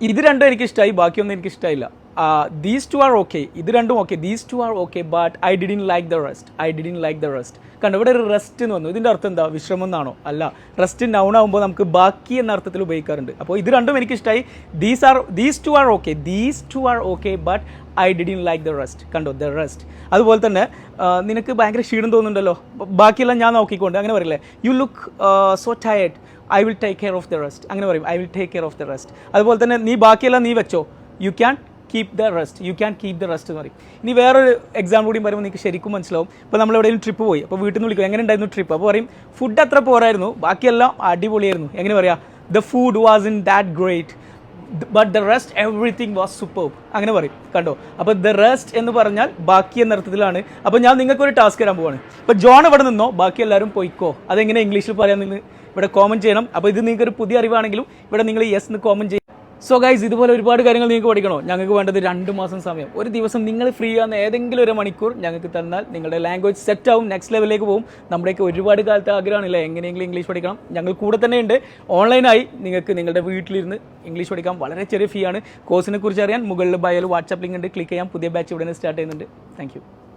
ഇത് രണ്ടും എനിക്ക് ഇഷ്ടമായി ബാക്കിയൊന്നും എനിക്ക് ഇഷ്ടമായില്ല ദീസ് ടു ആർ ഓക്കെ ഇത് രണ്ടും okay these two are okay but I didn't like the rest I didn't like the rest കണ്ടോ ഇവിടെ ഒരു റെസ്റ്റ് എന്ന് വന്നു. ഇതിന്റെ അർത്ഥം എന്താ? വിശ്രമം എന്നാണോ? അല്ല. റെസ്റ്റ് നൗൺ ആകുമ്പോൾ നമുക്ക് ബാക്കി എന്ന അർത്ഥത്തിൽ ഉപയോഗിക്കാറുണ്ട്. അപ്പോൾ ഇത് രണ്ടും എനിക്ക് ഇഷ്ടമായി these are these two are okay these two are okay but I didn't like the rest കണ്ടോ ദ റെസ്റ്റ് അതുപോലെ തന്നെ നിനക്ക് ഭയങ്കര ക്ഷീണം തോന്നുന്നുണ്ടല്ലോ. ബാക്കിയെല്ലാം ഞാൻ നോക്കിക്കൊണ്ട് അങ്ങനെ പറയില്ലേ? You look so tired I will take care of the rest അങ്ങനെ പറയും. I will take care of the rest അതുപോലെ തന്നെ നീ ബാക്കിയെല്ലാം നീ വെച്ചോ? You can keep the rest you can keep the rest എന്ന് പറയും. ഇനി വേറൊരു എക്സാമ്പിൾ കൂടി പറയുമ്പോൾ നിങ്ങൾക്ക് ശരിക്കും മനസ്സിലാവും. ഇപ്പോൾ നമ്മൾ എവിടെയെങ്കിലും ട്രിപ്പ് പോയി. അപ്പോൾ വീട്ടിൽ നിന്ന് വിളിക്കും എങ്ങനെ ഉണ്ടായിരുന്നു ട്രിപ്പ് അപ്പോൾ പറയും ഫുഡ് അത്ര പോരായിരുന്നു. ബാക്കിയെല്ലാം അടിപൊളിയായിരുന്നു. എങ്ങനെ പറയാം? The food wasn't that great but the rest everything was super അങ്ങനെ പറയും കണ്ടോ? അപ്പോൾ ദ റെസ്റ്റ് എന്ന് പറഞ്ഞാൽ ബാക്കി എന്ന അർത്ഥത്തിലാണ്. അപ്പോൾ ഞാൻ നിങ്ങൾക്ക് ഒരു ടാസ്ക് തരാൻ പോവാണ്. ഇപ്പോൾ ജോൺ ഇവിടെ നിന്നോ ബാക്കി എല്ലാവരും പോയിക്കോ. അതെങ്ങനെ ഇംഗ്ലീഷിൽ പറയാൻ നിന്ന് ഇവിടെ കോമൻ ചെയ്യണം. അപ്പോൾ ഇത് നിങ്ങൾക്ക് ഒരു പുതിയ അറിവാണെങ്കിലും ഇവിടെ നിങ്ങൾ യെസ് എന്ന് കോമൻ ചെയ്യും സോ ഗൈസ് ഇതുപോലെ ഒരുപാട് കാര്യങ്ങൾ നിങ്ങൾക്ക് പഠിക്കണോ? ഞങ്ങൾക്ക് വേണ്ടത് രണ്ട് മാസം സമയം. ഒരു ദിവസം നിങ്ങൾ ഫ്രീ ആകുന്ന ഏതെങ്കിലും ഒരു മണിക്കൂർ ഞങ്ങൾക്ക് തന്നാൽ നിങ്ങളുടെ ലാംഗ്വേജ് സെറ്റ് ആവും നെക്സ്റ്റ് ലെവലിലേക്ക് പോകും. നമ്മുടെയൊക്കെ ഒരുപാട് കാലത്തെ ആഗ്രഹമാണല്ലേ? എങ്ങനെയെങ്കിലും ഇംഗ്ലീഷ് പഠിക്കണം. ഞങ്ങൾ കൂടെ തന്നെ ഉണ്ട്. ഓൺലൈനായി നിങ്ങൾക്ക് നിങ്ങളുടെ വീട്ടിലിരുന്ന് ഇംഗ്ലീഷ് പഠിക്കാം. വളരെ ചെറിയ ഫീ ആണ്. കോഴ്സിനെ കുറിച്ച് അറിയാൻ മുകളിൽ ബയോയിൽ വാട്സാപ്പ് ലിങ്ക് ഉണ്ട്. ക്ലിക്ക് ചെയ്യാം പുതിയ ബാച്ച് ഇവിടെ സ്റ്റാർട്ട് ചെയ്യുന്നുണ്ട്. താങ്ക്